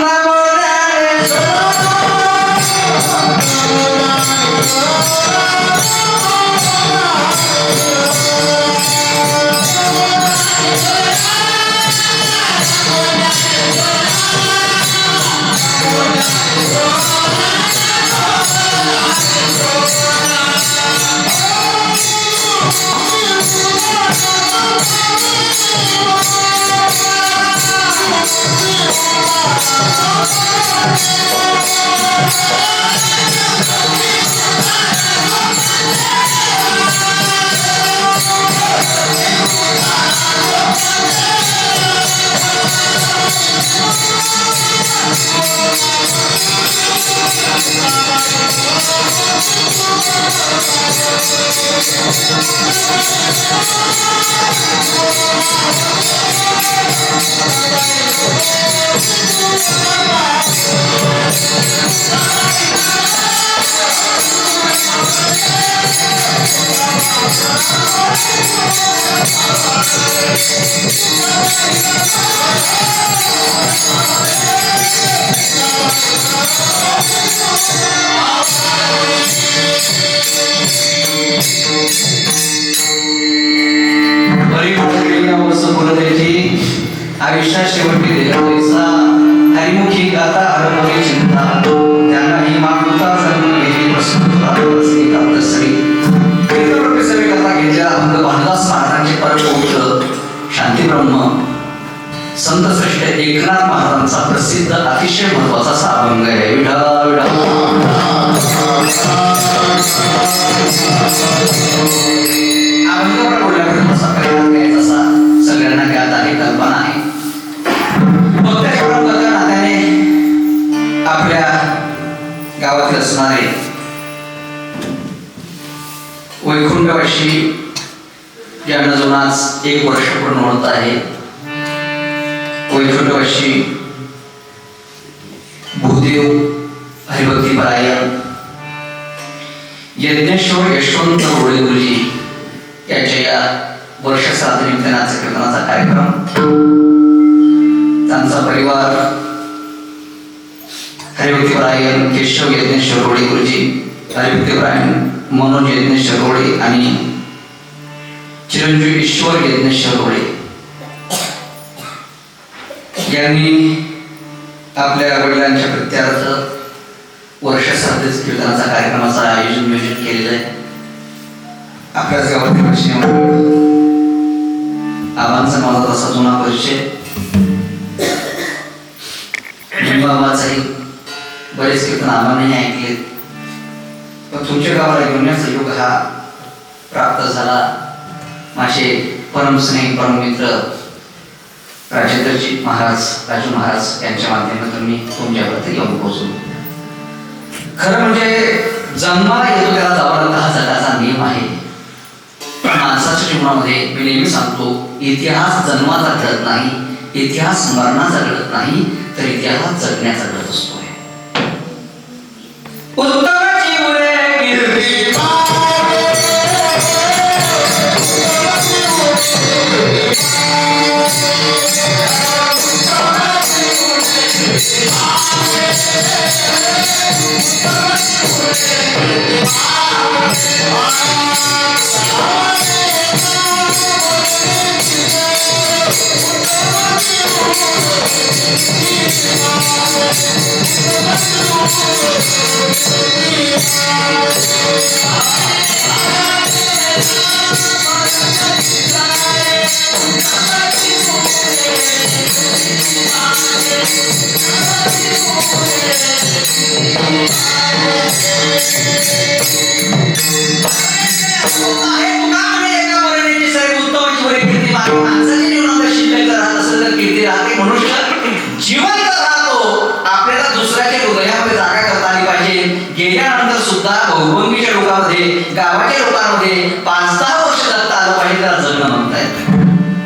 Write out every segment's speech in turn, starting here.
enamoraré. मोठलेली आयुष्यात शेवटी देहसा हरिमुखी गाता हरमुखी चिंता त्यांना ही गेली महाराजांचे संत श्रेष्ठ एकनाथ महाराजांचा प्रसिद्ध अतिशय महत्त्वाचा अभंग आहे विढा विढा सगळ्यांना ज्ञात आहे कल्पना आहे नात्याने आपल्या गावात असणारे वैकुंठवाशी ज्यांना जवळ आज एक वर्ष पूर्ण होत आहे वैकुंठवाशी भूदेव हरिभक्ती परायण यज्ञेश्वर यशवंत होळे गुरुजी यांच्या या वर्ष निमित्तानाचा कीर्तनाचा कार्यक्रम. त्यांचा परिवार हरिभक्तीपरायण केशव यज्ञेश्वर रोळे गुरुजी हरिभक्तीपरायण मनोज यज्ञेश्वर रोळे आणि चिरंजीव ईश्वर यज्ञेश्वर रोळे यांनी आपल्या वडिलांच्या प्रत्यार्थ वर्ष साधेच कीर्तनाचा कार्यक्रमाचं आयोजन नियोजन केलेलं आहे. आपल्याच गावातील आबांचा माझा तसा जुना परिचय. बाबाचाही बरेच कीर्तन आबांनी ऐकले पण तुमच्या गावाला घेऊन योग हा प्राप्त झाला. माझे परमस्नेही परममित्र राजेंद्रजी महाराज राजू महाराज यांच्या माध्यमातून मी तुमच्यापर्यंत येऊन पोहोचलो. खरं म्हणजे जन्माला येतो त्याला जावं लागतं हा जगाचा नियम आहे. पण माणसाच्या जीवनामध्ये मी नेहमी सांगतो इतिहास जन्माचा घडत नाही इतिहास मरणाचा घडत नाही तर इतिहास जगण्याचा घडत असतो उत्तम! आहे सुद्धा लोकांमध्ये गावाच्या लोकांमध्ये पाच सहा वर्ष जगता आलं पाहिजे त्याला जगणं म्हणताय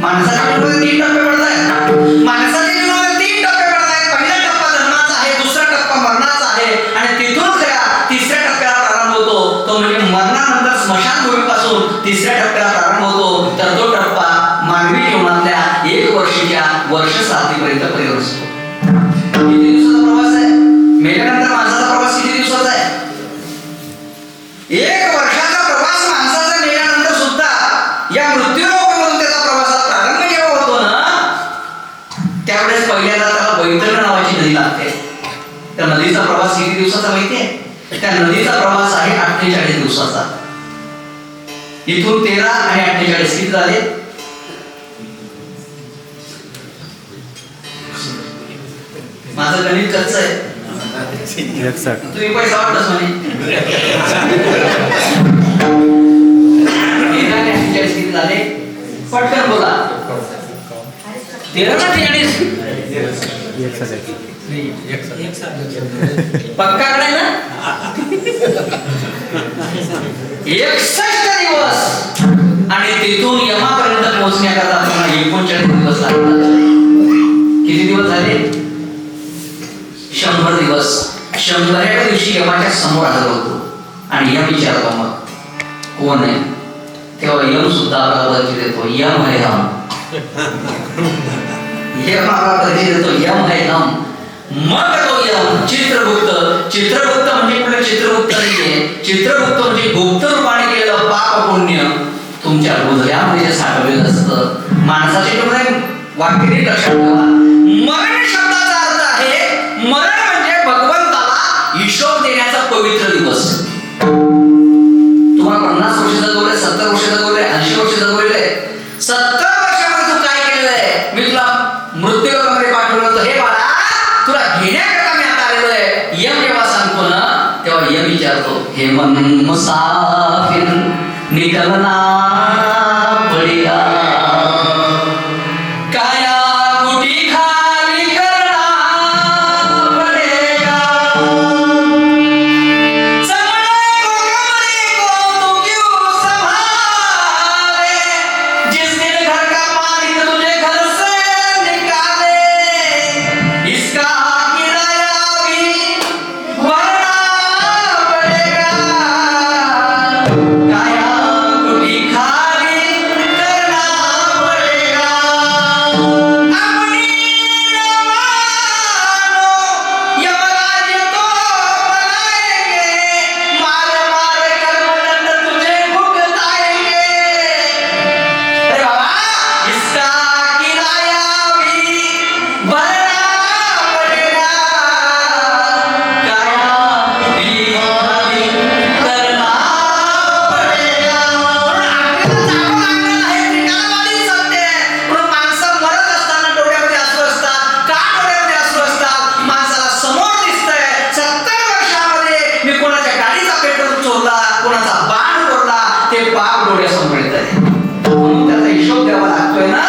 माणसाच्या जीवनामध्ये तीन टप्पे पडतायत. माणसाच्या तीन टप्पे पडतायत. पहिला टप्पा जन्माचा आहे दुसरा टप्पा मरणाचा आहे आणि तिथून खऱ्या तिसऱ्या टप्प्याला प्रारंभ होतो. तो म्हणजे मरणानंतर स्मशानभूमीपासून तिसऱ्या टप्प्याला प्रारंभ होतो. तर तो टप्पा मानवी जीवनातल्या एक वर्षीच्या वर्ष साधीपर्यंत परिवर्तित असतो. किती दिवसाचा एक वर्षाचा प्रवास माणसाचा नेल्यानंतर सुद्धा या मृत्यूरोग त्याचा प्रवासात प्रारंभ जेव्हा होतो ना त्यावेळेस पहिल्यांदा त्याला बैतरण नावाची नदी लागते. त्या नदीचा प्रवास किती दिवसाचा माहितीये? आहे त्या नदीचा प्रवास आहे अठ्ठेचाळीस दिवसाचा. इथून तेरा आणि अठ्ठेचाळीस किती झाले? माझं गणित कच्च आहे. एकसठ तुम्ही पैसा वाटतच म्हणे तेरा आणि झाले पटकन बोला तेरा ना ना एकसष्ट दिवस आणि तिथून यमापर्यंत पोहोचण्याकरता तुम्हाला एकोणचाळीस दिवस लागतात किती दिवस झाले शंभर दिवस शंभराव्या दिवशी यमाच्या समोर हजर होतो. आणि यम विचारतो मग कोण आहे? तेव्हा यम सुद्धा आपला परिचय देतो यम आहे हम. यम आपला परिचय देतो यम आहे हम. मग तो यम चित्रगुप्त. चित्रगुप्त म्हणजे कुठे चित्रगुप्त नाहीये. चित्रगुप्त म्हणजे गुप्त रूपाने केलेलं पाप पुण्य. तुमच्या हृदयामध्ये जे साठवलेलं असतं माणसाचे डोळे वाक्य नीट लक्षात ठेवा तुला घेण्याकरता मी आता आलेलो आहे. यम जेव्हा सांगतो ना तेव्हा यम विचारतो हे मन मुसाफिर निकलना पडिया. ते पाप डोळ्यासमोर येत आहे. त्याचा हिशोब द्यावा लागतोय ना?